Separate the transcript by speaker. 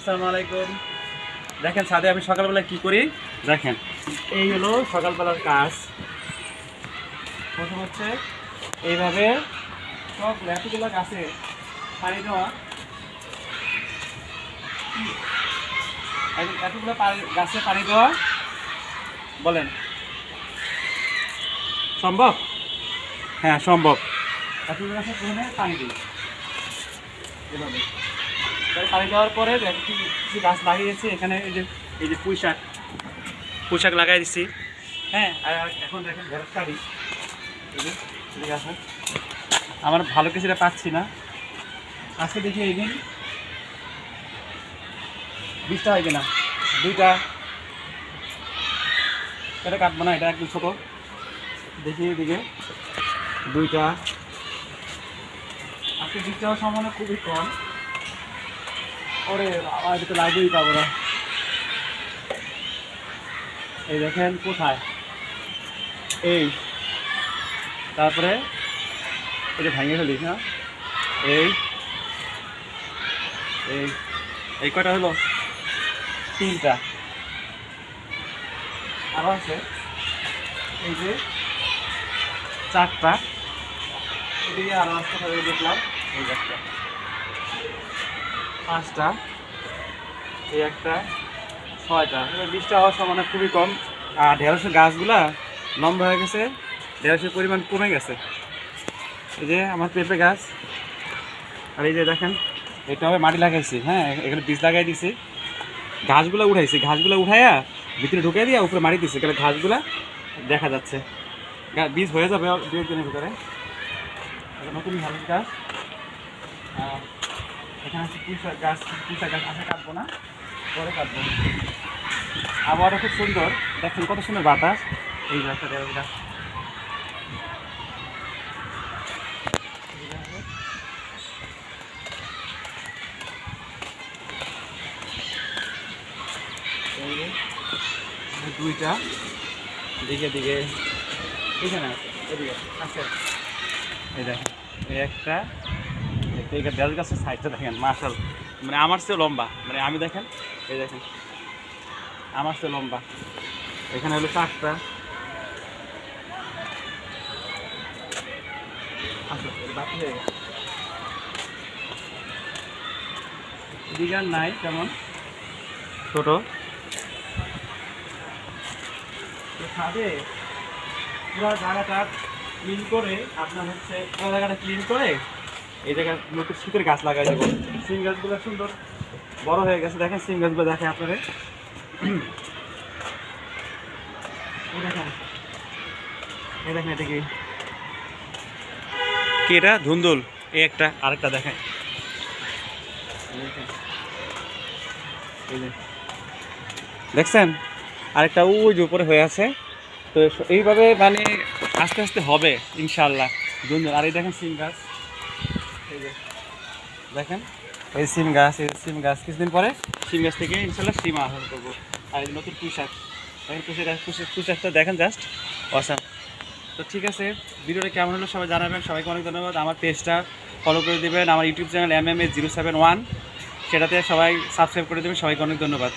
Speaker 1: আসসালামু আলাইকুম। দেখেন সাথে আমি সকালবেলা কি করি? দেখেন এই হলো সকালবেলার কাজ। প্রথম হচ্ছে এইভাবে সব এতগুলো গাছে পানি দেওয়া। এতগুলো গাছে পানি দেওয়া। বলেন। সম্ভব? হ্যাঁ সম্ভব। এতগুলো গাছে প্রথমে পানি দিই। এভাবে। পানি দেওয়ার পরে কিছু গাছ লাগিয়েছি এখানে এই যে এই যে পুঁই শাক। পুঁই শাক লাগাই দিচ্ছি হ্যাঁ আর এখন দেখেন ঢেঁড়স শাড়ি। আমার ভালো কিছুটা পাচ্ছি না। আজকে দেখি এই দিন বিশটা হয় কিনা? দুইটা। এটা কাটবো না এটা একদম ছোটো। দেখি এদিকে। দুইটা। আজকে হওয়ার সম্ভাবনা খুবই কম। ওরে আমার এটা লাগবেই পাবো না। এই দেখেন কোথায়? এই। তারপরে এটা ভেঙে ফেলিস না এই। এই। এই কটা হলো? তিনটা। আরও আছে। এই যে চারটা। এদিকে আরও আসতে দেখলাম। এই একটা। পাঁচটা, এই একটা, ছয়টা। বৃষ্টি হওয়ার সম্ভাবনা খুবই কম। আর ঢেঁড়সের গাছগুলা লম্বা হয়ে গেছে, ঢেঁড়সের পরিমাণ কমে গেছে। এই যে আমার পেঁপে গাছ, আর এই যে দেখেন, এটা হবে মাটি লাগাইছি হ্যাঁ এখানে বীজ লাগাই দিছি। ঘাসগুলো উঠাইছি ঘাসগুলো উঠাইয়া ভিতরে ঢুকে দিয়ে উপরে মাটি দিছি, তাহলে ঘাসগুলা দেখা যাচ্ছে। বীজ হয়ে যাবে দু একদিনের ভিতরে। নতুন ঘাস গাছ। আর এখানে আছে পুঁইশাক গাছ পুঁইশাক গাছ আছে, কাটবো না, পরে কাটবো। আবহাওয়াটা খুব সুন্দর, দেখেন কত সুন্দর বাতাস। এই গাছটা গাছ দুইটা, দিকে দিকে। এখানে আছে, এদিকে আছে। এই দেখেন, এই একটা। এই দেড় গাছের সাইডটা দেখেন মার্শাল মানে আমার চেয়ে লম্বা। মানে আমি দেখেন, এই দেখেন, আমার চেয়ে লম্বা। এখানে হলো চারটা। আচ্ছা। এদিকে আর নাই তেমন। ছোট। ছাদে পুরো জায়গাটা ক্লিন করে, আপনার হচ্ছে পুরো জায়গাটা ক্লিন করে এই জায়গায় নতুন শীতের গাছ লাগাই দেবো। সিম গাছগুলো সুন্দর বড় হয়ে গেছে। দেখেন সিম গাছগুলো দেখেন আপনারা এই দেখেন। এটা কি? কি এটা? ধুন্দুল। এই একটা, আরেকটা দেখেন। দেখছেন? আরেকটা ওই যে উপরে হয়ে আছে। তো এইভাবে মানে আস্তে আস্তে হবে ইনশাল্লাহ ধুন্দুল। আর এই দেখেন সিম গাছ। দেখেন, এই সিম গাছ, এই সিম গাছ কিছুদিন পরে সিম গাছ থেকে ইনশাল্লাহ সিম আহরণ করব। আর নতুন পুঁই শাক দেখেন পুঁই শাক, পুঁই দেখেন জাস্ট অসাম তো ঠিক আছে, ভিডিওটা কেমন হলো সবাই জানাবেন, সবাইকে অনেক ধন্যবাদ। আমার পেজটা ফলো করে দেবেন, আমার YouTube channel M M A zero seven one সেটাতে সবাই সাবস্ক্রাইব করে দেবেন, সবাইকে অনেক ধন্যবাদ।